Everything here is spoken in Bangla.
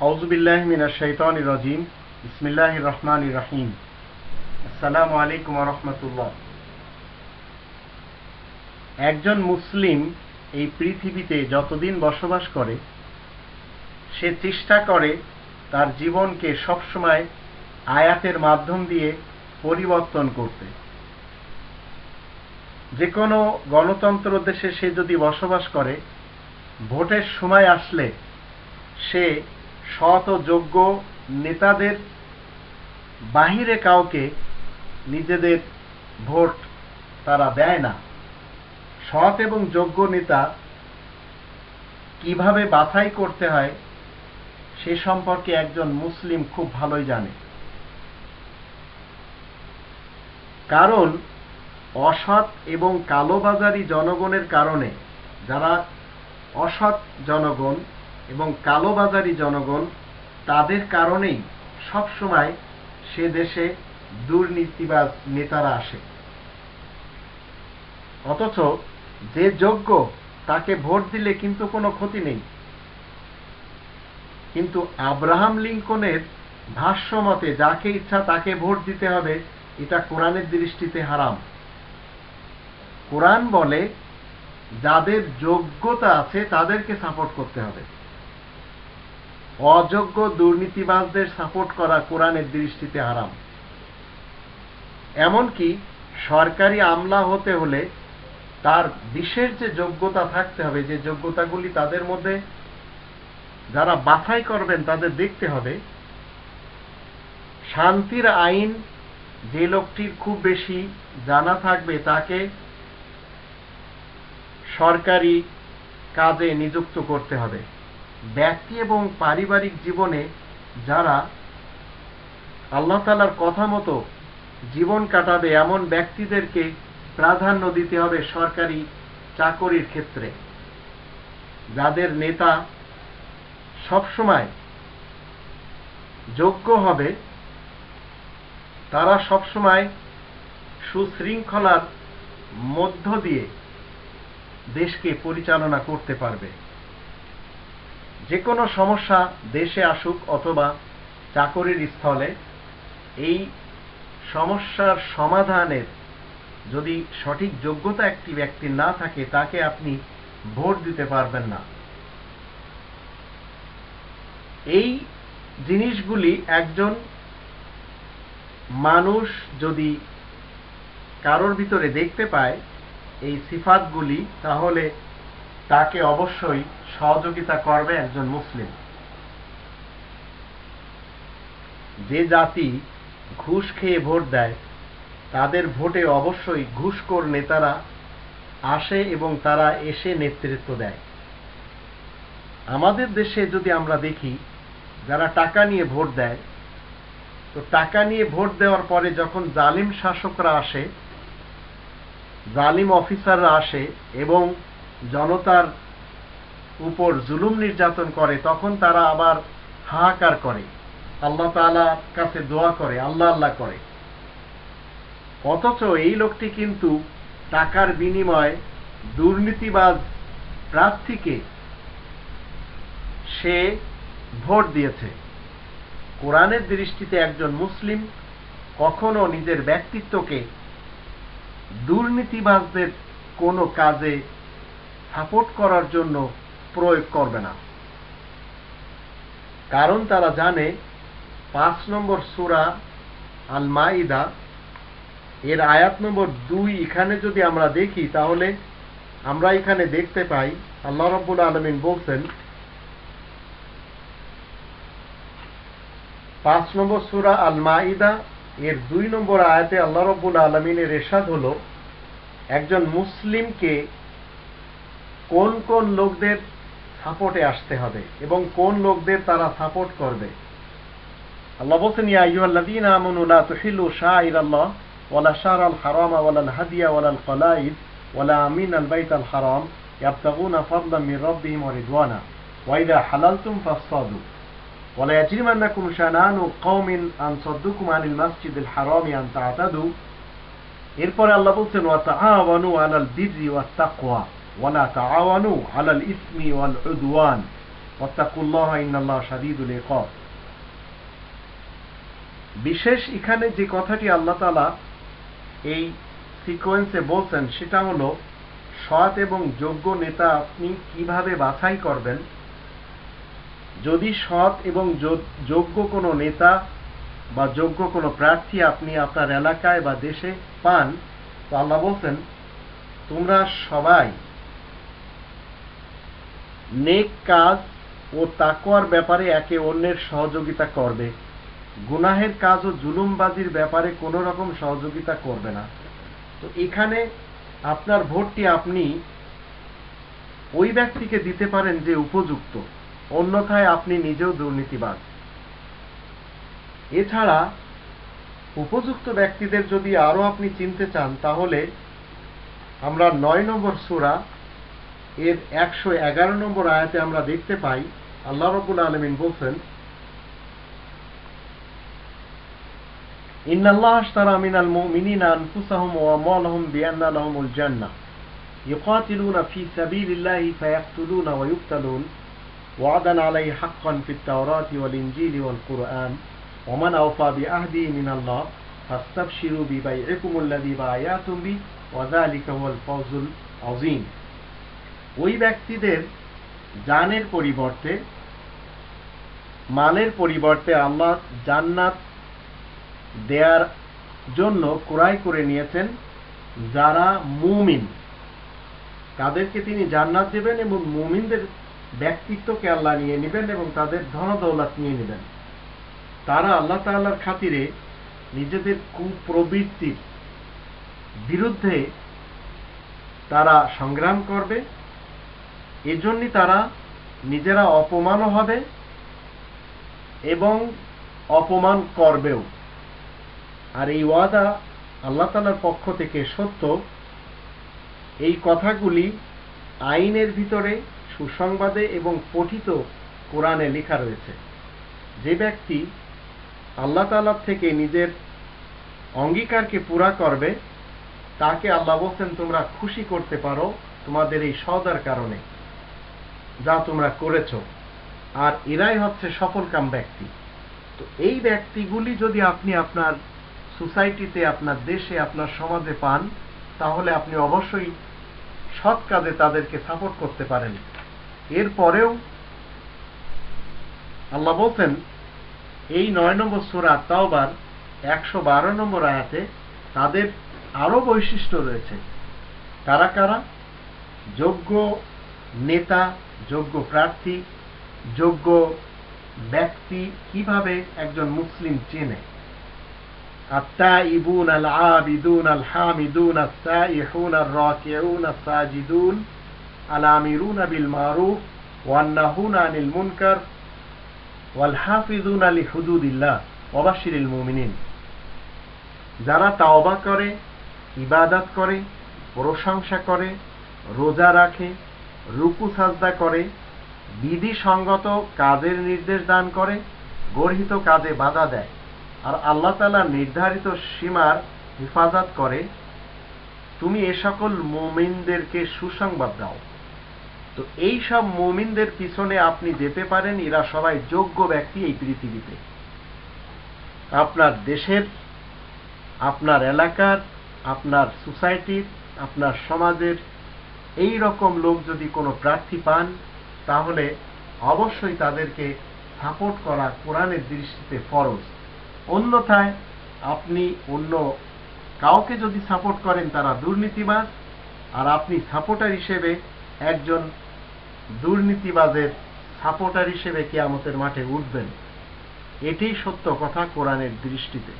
একজন মুসলিম এই পৃথিবীতে যতদিন বসবাস করে, সে চেষ্টা করে তার জীবনকে সবসময় আয়াতের মাধ্যম দিয়ে পরিবর্তন করতে। যে কোনো গণতন্ত্র দেশে সে যদি বসবাস করে, ভোটের সময় আসলে সে সৎ যোগ্য নেতাদের বাহিরে কাউকে নিজেদের ভোট তারা দেয় না। সৎ এবং যোগ্য নেতা কীভাবে বাছাই করতে হয় সে সম্পর্কে একজন মুসলিম খুব ভালোই জানে। কারণ অসৎ এবং কালোবাজারি জনগণের কারণে, যারা অসৎ জনগণ এবং কালোবাজারি জনগণ তাদের কারণেই সবসময় সে দেশে দুর্নীতিবাজ নেতারা আসে। অথচ যে যোগ্য তাকে ভোট দিলে কিন্তু কোনো ক্ষতি নেই। কিন্তু আব্রাহাম লিঙ্কনের ভাষ্য মতে, যাকে ইচ্ছা তাকে ভোট দিতে হবে, এটা কোরআনের দৃষ্টিতে হারাম। কোরআন বলে, যাদের যোগ্যতা আছে তাদেরকে সাপোর্ট করতে হবে। অযোগ্য দুর্নীতিবাজদের সাপোর্ট করা কোরআনের দৃষ্টিতে হারাম। এমনকি সরকারি আমলা হতে হলে তার বিশেষ যে যোগ্যতা থাকতে হবে, যে যোগ্যতাগুলি তাদের মধ্যে যারা বাছাই করবেন, তাদের দেখতে হবে, শান্তির আইন যে লোকটির খুব বেশি জানা থাকবে, তাকে সরকারি কাজে নিযুক্ত করতে হবে। ব্যক্তি এবং পারিবারিক জীবনে যারা আল্লাহ তালার কথা মতো জীবন কাটাবে, এমন ব্যক্তিদেরকে প্রাধান্য দিতে হবে সরকারি চাকরির ক্ষেত্রে। যাদের নেতা সবসময় যোগ্য হবে, তারা সবসময় সুশৃঙ্খলার মধ্য দিয়ে দেশকে পরিচালনা করতে পারবে। যে কোনো সমস্যা দেশে আসুক অথবা চাকরির স্থলে, এই সমস্যার সমাধানের যদি সঠিক যোগ্যতা একটি ব্যক্তির না থাকে, তাকে আপনি ভোট দিতে পারবেন না। এই জিনিসগুলি একজন মানুষ যদি কারোর ভিতরে দেখতে পায়, এই সিফাতগুলি, তাহলে তাকে অবশ্যই সহযোগিতা করবে একজন মুসলিম। যে জাতি ঘুষ খেয়ে ভোট দেয়, তাদের ভোটে অবশ্যই ঘুষখোর নেতারা আসে এবং তারা এসে নেতৃত্ব দেয়। আমাদের দেশে যদি আমরা দেখি, যারা টাকা নিয়ে ভোট দেয়, তো টাকা নিয়ে ভোট দেওয়ার পরে যখন জালিম শাসকরা আসে, জালিম অফিসাররা আসে এবং জনতার উপর জুলুম নির্যাতন করে, তখন তারা আবার হাহাকার করে। আল্লাহ তালার কাছে দোয়া করে, আল্লাহ আল্লাহ করে। অথচ এই লোকটি কিন্তু টাকার বিনিময়ে দুর্নীতিবাজ প্রার্থীকে সে ভোট দিয়েছে। কোরআনের দৃষ্টিতে একজন মুসলিম কখনো নিজের ব্যক্তিত্বকে দুর্নীতিবাজদের কোনো কাজে সাপোর্ট করার জন্য প্রয়োগ করবে না। কারণ তারা জানে পাঁচ নম্বর সুরা আল মাইদা এর আয়াত নম্বর দুই এখানে যদি আমরা দেখি, তাহলে আমরা এখানে দেখতে পাই, আল্লাহ রব্বুল আলমিন বলছেন, পাঁচ নম্বর সুরা আল মাইদা এর দুই নম্বর আয়াতে আল্লাহ রব্বুল আলমিনের এরশাদ হল, একজন মুসলিমকে কোন কোন লোকদের সাপোর্টে আসতে হবে এবং কোন লোকদের তারা সাপোর্ট করবে আল্লাহ বলছেন ইয়া আইয়ুহাল্লাযীন আমানু লা তুহিল্লু শাআইরাল্লাহ ওয়ালা শাহরাল হারামা ওয়ালাল হাদিয়া ওয়ালাল কলাইদ ওয়ালা আমিনাল বাইতাল হারাম ইয়াবতাগুনা ফাদলাম মির রাব্বিহিম ওয়া রিদওয়ানা ওয়া ইযা হালালতুম ফাসতাদু ولا يجرمنكم شنآن قوم أن صدوكم عن المسجد الحرام أن تعتدوا এরপরে আল্লাহ বলছেন ওয়া তাআওয়ানু আলাল বিররি ওয়াত তাকওয়া ওয়া লা তাআওয়ানু আলাল ইসমি ওয়াল উদওয়ান ওত্তাকুল্লাহ ইন্নাল্লাহ শাদিদুল ইকব বিশেষ এখানে যে কথাটি আল্লাহ তালা এই সিকোয়েন্সে বলছেন, সেটা হলো, সৎ এবং যোগ্য নেতা আপনি কীভাবে বাছাই করবেন? যদি সৎ এবং যোগ্য কোনো নেতা বা যোগ্য কোনো প্রার্থী আপনি আপনার এলাকায় বা দেশে পান, তো আল্লাহ বলছেন, তোমরা সবাই নেক কাজ ও তাকওয়ার ব্যাপারে একে অন্যের সহযোগিতা করবে। গুনাহের কাজ ও জুলুমবাজির ব্যাপারে কোনো রকম সহযোগিতা করবে না। তো এখানে আপনার ভোটটি আপনি ওই ব্যক্তিকে দিতে পারেন যে উপযুক্ত, অন্যথায় আপনি নিজেও দুর্নীতিবাজ। এছাড়া উপযুক্ত ব্যক্তিদের যদি আরও আপনি চিনতে চান, তাহলে আমরা নয় নম্বর সূরা এর একশো এগারো নম্বর আয়াতে আমরা দেখতে পাই আল্লাহ রবুল আলমিন বলছেন إن الله اشترى من المؤمنين أنفسهم وأموالهم بأن لهم الجنة يقاتلون في سبيل الله فيقتلون ويقتلون وعدا عليه حقا في التوراة والإنجيل والقرآن ومن أوفى بعهده من الله فاستبشروا ببيعكم الذي بايعتم به وذلك هو الفوز العظيم ওই ব্যক্তিদের জানের পরিবর্তে, মালের পরিবর্তে আল্লাহ জান্নাত দেয়ার জন্য ক্রয় করে নিয়েছেন যারা মুমিন। তাদেরকে তিনি জান্নাত দেবেন এবং মুমিনদের ব্যক্তিত্বকে আল্লাহ নিয়ে নেবেন এবং তাদের ধন দৌলত নিয়ে নেবেন। তারা আল্লাহ তাআলার খাতিরে নিজেদের কুপ্রবৃত্তির বিরুদ্ধে তারা সংগ্রাম করবে। এজন্যই তারা নিজেরা অপমানও হবে এবং অপমান করবেও। আর এই ওয়াদা আল্লাহ তালার পক্ষ থেকে সত্য। এই কথাগুলি আইনের ভিতরে, সুসংবাদে এবং পঠিত কোরআনে লেখা রয়েছে। যে ব্যক্তি আল্লাহ তালার থেকে নিজের অঙ্গীকারকে পুরা করবে, তাকে আল্লাহ বলছেন, তোমরা খুশি করতে পারো তোমাদের এই সদার কারণে। যা তোমরা করেছ। আর এরাই হচ্ছে সফলকাম ব্যক্তি। তো এই ব্যক্তিগুলি যদি আপনি আপনার সোসাইটিতে, আপনার দেশে, আপনার সমাজে পান, তাহলে আপনি অবশ্যই সৎ কাজে তাদেরকে সাপোর্ট করতে পারেন। এরপরেও আল্লাহ বলছেন, এই নয় নম্বর সুরা তাওবার, একশো বারো নম্বর আয়াতে তাদের আরও বৈশিষ্ট্য রয়েছে। কারা কারা? যোগ্য নেতা যোগ্য প্রার্থী যোগ্য ব্যক্তি কিভাবে একজন মুসলিম চেনে التائبون العابدون الحامدون السائحون الراكعون الساجدون الآمرون بالمعروف والنهون عن المنكر والحافظون لحدود الله وبشر المؤمنين যারা তাওবা করে ইবাদত করে প্রশংসা করে রোজা রাখে রুকু সাজদা করে বিধি সঙ্গত কাজের নির্দেশ দান করে, গর্হিত কাজে বাধা দেয়। আর আল্লাহ তালা নির্ধারিত সীমার হেফাজত করে, তুমি এ সকল মোমিনদেরকে সুসংবাদ দাও। তো এই সব মুমিনদের পিছনে আপনি যেতে পারেন, এরা সবাই যোগ্য ব্যক্তি এই পৃথিবীতে। আপনার দেশের, আপনার এলাকার, আপনার সোসাইটির, আপনার সমাজের এই রকম লোক যদি কোনো প্রার্থী পান, তাহলে অবশ্যই তাদেরকে সাপোর্ট করা কোরআনের দৃষ্টিতে ফরজ। অন্যথায় আপনি অন্য কাউকে যদি সাপোর্ট করেন, তারা দুর্নীতিবাজ, আর আপনি সাপোর্টার হিসেবে একজন দুর্নীতিবাজের সাপোর্টার হিসেবে কেয়ামতের মাঠে উঠবেন। এটাই সত্য কথা কোরআনের দৃষ্টিতে।